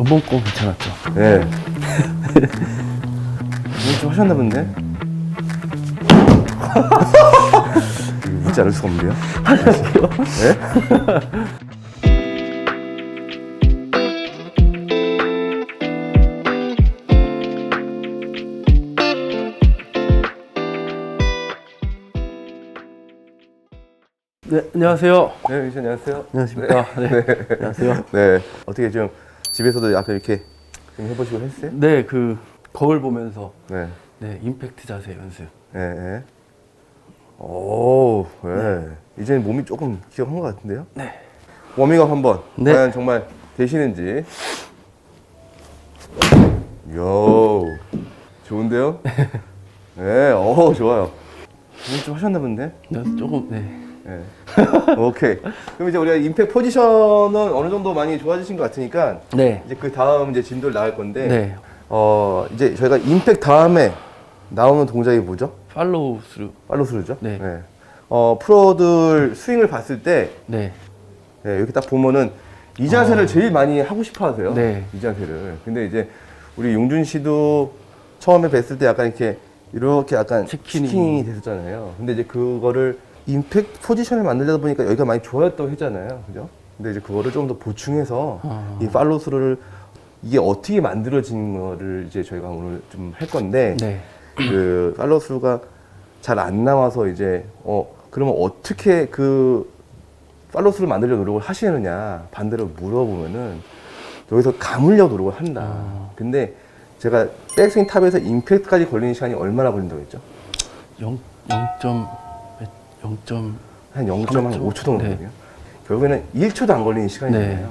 이번 거 괜찮았죠? 네. 이건 좀 하셨나 본데? 이거 묻지 않을 수가 없는데요? 네? 네, 안녕하세요. 네, 안녕하세요. 안녕하십니까. 네. 안녕하세요. 네. 어떻게 좀 집에서도 약간 이렇게 좀 해보시고 했어요? 네, 그 거울 보면서 네. 네, 임팩트 자세 연습. 네. 네. 오, 네. 이제는 몸이 조금 기억한 것 같은데요? 네. 워밍업 한번. 네. 과연 정말 되시는지. 요. 좋은데요? 네, 어 좋아요. 오늘 좀 하셨나 본데? 네, 조금 네. 네. 오케이. 그럼 이제 우리가 임팩 포지션은 어느 정도 많이 좋아지신 것 같으니까 네. 이제 그 다음 이제 진도를 나갈 건데 네. 어 이제 저희가 임팩 다음에 나오는 동작이 뭐죠? 팔로우 스루. 팔로스루죠? 네. 어 프로들 스윙을 봤을 때 네. 네, 이렇게 딱 보면은 이 자세를 제일 많이 하고 싶어 하세요. 아. 네. 이 자세를. 근데 이제 우리 용준 씨도 처음에 뵀을 때 약간 이렇게 이렇게 약간 치킨이. 치킨이 됐었잖아요. 근데 이제 그거를 임팩트 포지션을 만들다 보니까 여기가 많이 좋아졌다고 했잖아요. 그죠? 근데 이제 그거를 좀 더 보충해서 아. 이 팔로스루를 이게 어떻게 만들어진 거를 이제 저희가 오늘 좀 할 건데 네. 그 팔로스루가 잘 안 나와서 이제 어 그러면 어떻게 그 팔로스를 만들려 노력을 하시느냐 반대로 물어보면은 여기서 감으려 노력을 한다. 아. 근데 제가 백스윙 탑에서 임팩트까지 걸리는 시간이 얼마나 걸린다고 했죠? 0 0점 0점 한 0.5초 정도 네. 거든요 결국에는 1초도 안 걸리는 시간이잖아요. 네.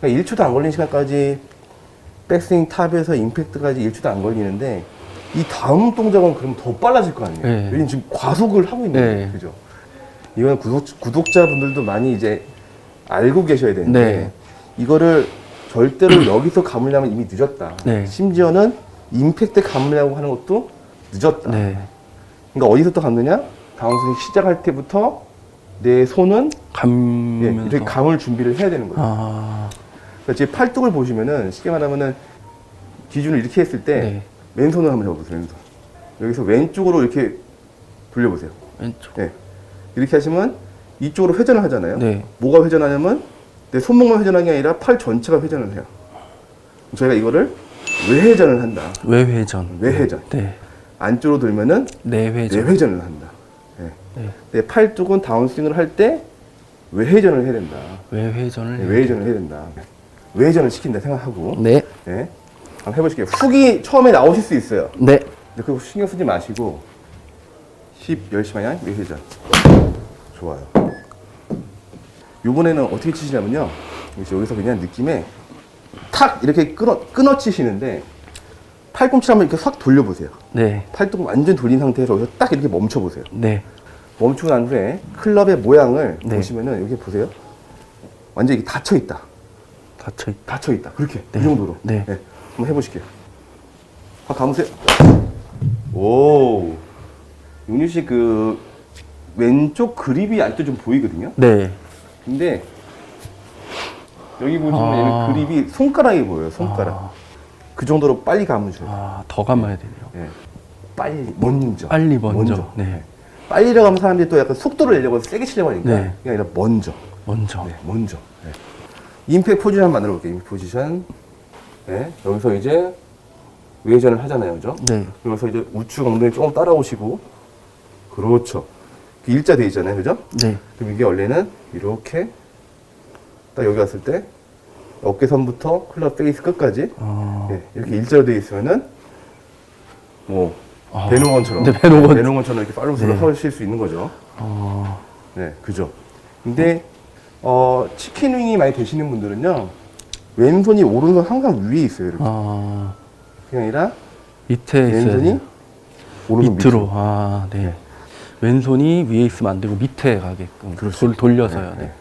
그러니까 1초도 안 걸리는 시간까지 백스윙 탑에서 임팩트까지 1초도 안 걸리는데 이 다음 동작은 그럼 더 빨라질 거 아니에요. 네. 왜냐면 지금 과속을 하고 있는 네. 거예요. 그죠? 이건 구독, 구독 자분들도 많이 이제 알고 계셔야 되는데 네. 이거를 절대로 여기서 감으려면 이미 늦었다. 네. 심지어는 임팩트 감으려고 하는 것도 늦었다. 네. 그러니까 어디서부터 감느냐? 다운스윙 시작할 때부터 내 손은 예, 감면서 이렇게 감을 준비를 해야 되는 거예요. 아. 그러니까 제 팔뚝을 보시면은 쉽게 말하면은 기준을 이렇게 했을 때 네. 왼손을 한번 잡아보세요. 왼손. 여기서 왼쪽으로 이렇게 돌려보세요. 왼쪽. 네. 이렇게 하시면 이쪽으로 회전을 하잖아요. 네. 뭐가 회전하냐면 내 손목만 회전하는 게 아니라 팔 전체가 회전을 해요. 저희가 이거를 외회전을 한다. 외회전. 외회전. 네. 안쪽으로 돌면은 내회전. 내회전을 한다. 네. 팔뚝은 다운스윙을 할 때 외회전을 해야 된다. 외회전을 네, 외회전을 해야 된다. 외회전을 시킨다 생각하고 네. 네. 한번 해보실게요. 훅이 처음에 나오실 수 있어요. 네. 근데 그거 신경 쓰지 마시고 10, 10시 방향 외회전. 좋아요. 요번에는 어떻게 치시냐면요. 이제 여기서 그냥 느낌에 탁 이렇게 끊어, 끊어 치시는데 팔꿈치를 한번 이렇게 확 돌려보세요. 네. 팔뚝 완전 돌린 상태에서 여기서 딱 이렇게 멈춰보세요. 네. 멈추고 난 후에 클럽의 모양을 네. 보시면은 여기 보세요. 완전 이게 닫혀 있다. 닫혀 있. 닫혀 있다. 그렇게 네. 이 정도로. 네. 한번 해보실게요. 확 감으세요. 오, 용유 씨그 왼쪽 그립이 아직도 좀 보이거든요. 네. 근데 여기 보시면 아. 얘는 그립이 손가락이 보여요. 손가락. 아, 그 정도로 빨리 감으셔야 돼요. 아, 더 감아야 되네요. 예. 빨리 먼저. 빨리 먼저. 네. 빨리라고 하면 사람들이 또 약간 속도를 내려고 해서 세게 치려고 하니까 네. 그게 아니라 먼저. 먼저. 네, 먼저. 네. 임팩 포지션 만들어 볼게요. 임팩 포지션. 네. 여기서 이제 외전을 하잖아요. 그죠? 네. 그러면서 이제 우측 엉덩이 조금 따라오시고. 그렇죠. 그 일자 돼 있잖아요. 그죠? 네. 그럼 이게 원래는 이렇게 딱 여기 왔을 때 어깨선부터 클럽 페이스 끝까지 아. 네, 이렇게 일자로 돼 있으면은 뭐 아. 배농원처럼 네, 배농원. 배농원처럼 이렇게 팔로스를 네. 하실 수 있는 거죠. 아. 네, 그죠. 근데 어, 치킨 윙이 많이 되시는 분들은요, 왼손이 오른손 항상 위에 있어요. 이렇게. 아. 그게 아니라 밑에 왼손이. 오른손 밑으로. 아, 네. 왼손이 위에 있으면 안 되고 밑에 가게끔 그렇죠. 돌, 돌려서요. 네, 네. 네.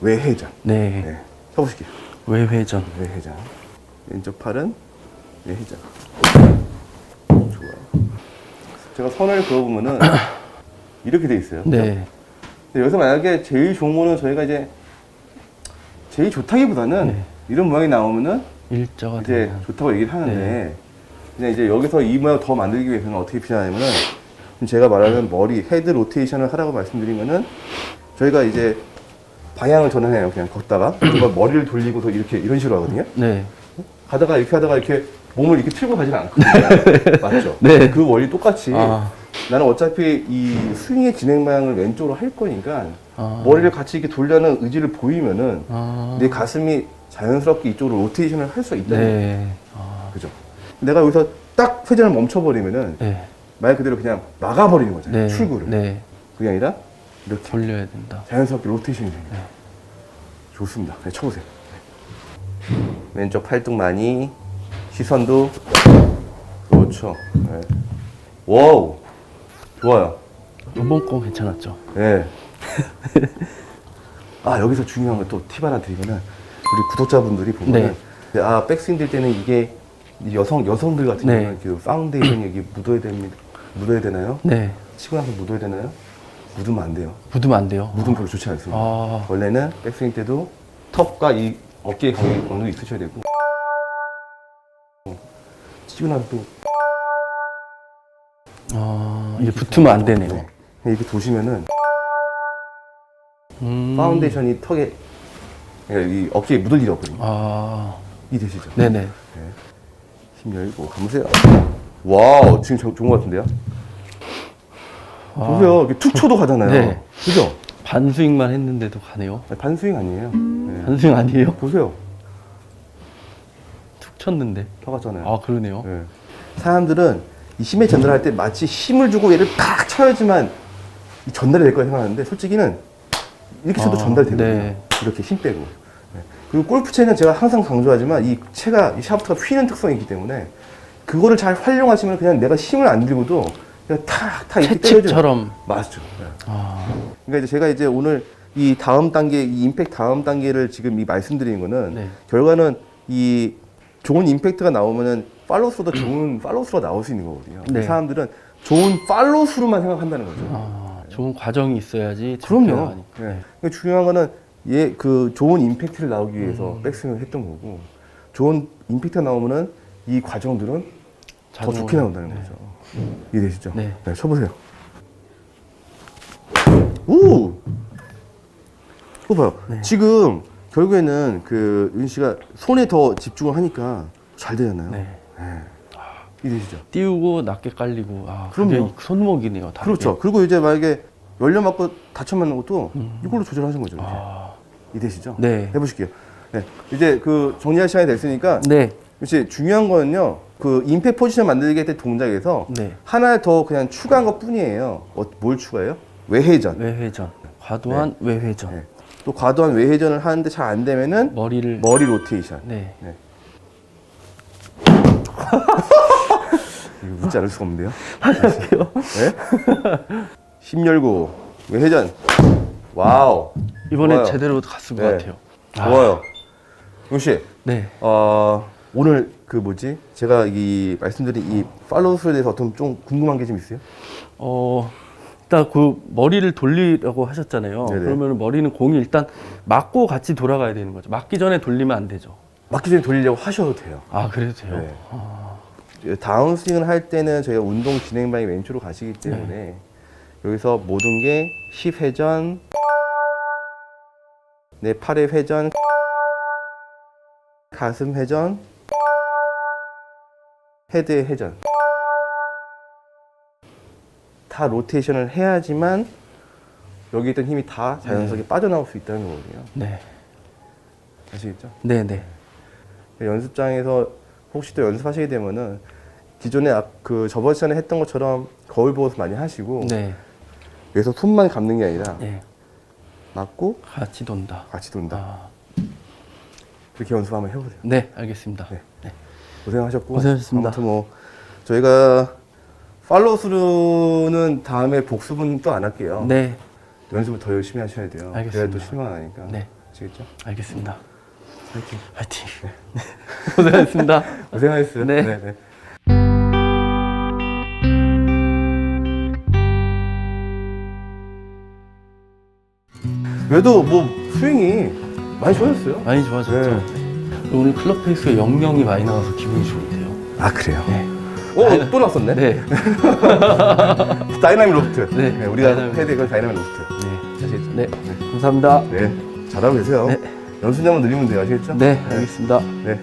외회전. 네. 네. 쳐보실게요. 외회전. 외회전. 왼쪽 팔은 외회전. 제가 선을 그어보면은 이렇게 돼 있어요. 네. 근데 여기서 만약에 제일 좋은 거는 저희가 이제 제일 좋다기보다는 네. 이런 모양이 나오면은 일자가 이제 되면 좋다고 얘기를 하는데 네. 그냥 이제 여기서 이 모양 더 만들기 위해서는 어떻게 필요하냐면은 제가 말하는 머리 헤드 로테이션을 하라고 말씀드리면은 저희가 이제 방향을 전환해요 그냥 걷다가 머리를 돌리고서 이렇게 이런 식으로 하거든요 네. 가다가 이렇게 하다가 이렇게 몸을 이렇게 틀고 가지는 않거든요 맞죠? 네. 그 원리 똑같이 아, 나는 어차피 이 스윙의 진행 방향을 왼쪽으로 할 거니까 아. 머리를 같이 이렇게 돌려는 의지를 보이면은 아. 내 가슴이 자연스럽게 이쪽으로 로테이션을 할 수가 있다. 네. 아, 그죠? 내가 여기서 딱 회전을 멈춰버리면은 네. 말 그대로 그냥 막아버리는 거잖아요. 네. 출구를. 네. 그게 아니라 이렇게 돌려야 된다. 자연스럽게 로테이션이 됩니다. 네. 좋습니다. 네, 쳐보세요. 왼쪽 팔뚝 많이 시선도 그렇죠. 네. 와우 좋아요. 이번 거 괜찮았죠? 네. 아 여기서 중요한 건또팁 하나 드리면은 우리 구독자분들이 보면은 아 백스윙 될 때는 이게 이 여성 여성들 같은 네. 경우는 그 파운데이션 여기 묻어야 됩니다. 묻어야 되나요? 네. 치고 나서 묻어야 되나요? 묻으면 안 돼요. 묻으면 안 돼요. 묻으면 별로 좋지 않습니다. 아, 원래는 백스윙 때도 턱과 이 어깨에 거리 어느 정도 있으셔야 되고 나서 또 아, 이게 붙으면 안 되네요. 네. 이렇게 도시면은 음. 파운데이션이 턱에 그러니까 이 어깨에 묻을 일이 없거든요. 아, 이 되시죠? 네네. 힘 열고 감으세요. 와우 지금 저- 좋은 것 같은데요? 아, 보세요 이렇게 툭 쳐도 가잖아요. 네. 그죠? 반스윙만 했는데도 가네요. 아니, 반스윙 아니에요. 네. 반스윙 아니에요? 보세요. 툭 쳤는데. 더 갔잖아요. 아, 그러네요. 네. 사람들은 이 힘의 전달할 때 마치 힘을 주고 얘를 팍 쳐야지만 이 전달이 될 거라 생각하는데 솔직히는 이렇게 쳐도 아, 전달이 되거든요. 네. 이렇게 힘 빼고. 네. 그리고 골프채는 제가 항상 강조하지만 이 채가 이 샤프트가 휘는 특성이 있기 때문에 그거를 잘 활용하시면 그냥 내가 힘을 안 들고도 그냥 탁탁 이렇게 때려주는 채찍처럼. 맞죠. 네. 아, 그러니까 이제 제가 이제 오늘 이 다음 단계, 이 임팩트 다음 단계를 지금 이 말씀드리는 거는 네. 결과는 이 좋은 임팩트가 나오면은 팔로우스도 좋은 팔로우스로 나올 수 있는 거거든요. 근데 네. 사람들은 좋은 팔로우스로만 생각한다는 거죠. 아, 좋은 과정이 있어야지. 그럼요. 네. 그러니까 중요한 거는 얘 그 좋은 임팩트를 나오기 위해서 백스윙을 했던 거고 좋은 임팩트가 나오면은 이 과정들은 더 자동으로. 좋게 나온다는 네. 거죠. 이해되시죠? 네. 쳐보세요. 오! 이거 봐요. 네. 지금 결국에는 그 윤 씨가 손에 더 집중을 하니까 잘 되잖아요. 네. 이해되시죠? 띄우고 낮게 깔리고. 아, 그럼요. 손목이네요. 다르게. 그렇죠. 그리고 이제 만약에 열려 맞고 다쳐 맞는 것도 이걸로 조절하신 거죠. 이제. 음. 아, 이해되시죠? 네. 해보실게요. 네. 이제 그 정리할 시간이 됐으니까 네. 이제 중요한 거는요. 그 임팩 포지션 만들기 때 동작에서 네. 하나 더 그냥 추가한 것 뿐이에요. 어, 뭘 추가해요? 외회전. 외회전. 과도한 외회전. 네. 또 과도한 외회전을 하는데 잘 안 되면은 머리를. 머리 로테이션. 네. 이거 웃지 않을 수가 없는데요. 할게요. 네? 힘 열고 외회전. 와우. 이번에 좋아요. 제대로 갔을 네. 것 같아요. 좋아요. 용 씨, 네. 어, 오늘 그 뭐지? 제가 이 말씀드린 이 팔로우스에 대해서 어떤 좀 궁금한 게 좀 있어요? 어, 일단 그 머리를 돌리라고 하셨잖아요. 네네. 그러면 머리는 공이 일단 맞고 같이 돌아가야 되는 거죠. 맞기 전에 돌리면 안 되죠. 맞기 전에 돌리려고 하셔도 돼요. 아, 그래도 돼요? 네. 아, 다운스윙을 할 때는 저희가 운동 진행 방이 왼쪽으로 가시기 때문에 네. 여기서 모든 게힙 회전, 내 팔의 회전, 가슴 회전, 헤드의 회전. 다 로테이션을 해야지만 여기 있던 힘이 다 자연스럽게 빠져나올 수 있다는 거거든요. 네. 아시겠죠? 네, 네. 연습장에서 혹시 또 연습하시게 되면은 기존에 앞- 그 저번 시간에 했던 것처럼 거울 보고서 많이 하시고 네. 여기서 손만 감는 게 아니라 네. 맞고 같이 돈다. 같이 돈다 아, 그렇게 연습 한번 해보세요 네, 알겠습니다. 네. 네. 고생하셨고 고생하셨습니다. 아무튼 뭐 저희가 팔로우 스루는 다음에 복습은 또 안 할게요 네, 연습을 더 열심히 하셔야 돼요 그래야 또 알겠습니다. 실망 안 하니까 네. 아시겠죠? 알겠습니다. 화이팅 화이팅. 고생하셨습니다. 고생하셨어요 네. 네. 그래도 뭐 스윙이 많이 좋아졌어요 많이 좋아졌죠. 네. 오늘 클럽 페이스에 영영이 많이 나와서 기분이 좋은데요. 아 그래요? 네. 오, 또 나왔었네. 네. 다이나믹 로프트. 네, 우리가 다이나믹 해야 될건 다이나믹 로프트. 네. 아시겠죠? 네. 감사합니다. 네. 잘하고 계세요. 네. 연습량만 늘리면 돼요. 아시겠죠? 네, 알겠습니다. 네.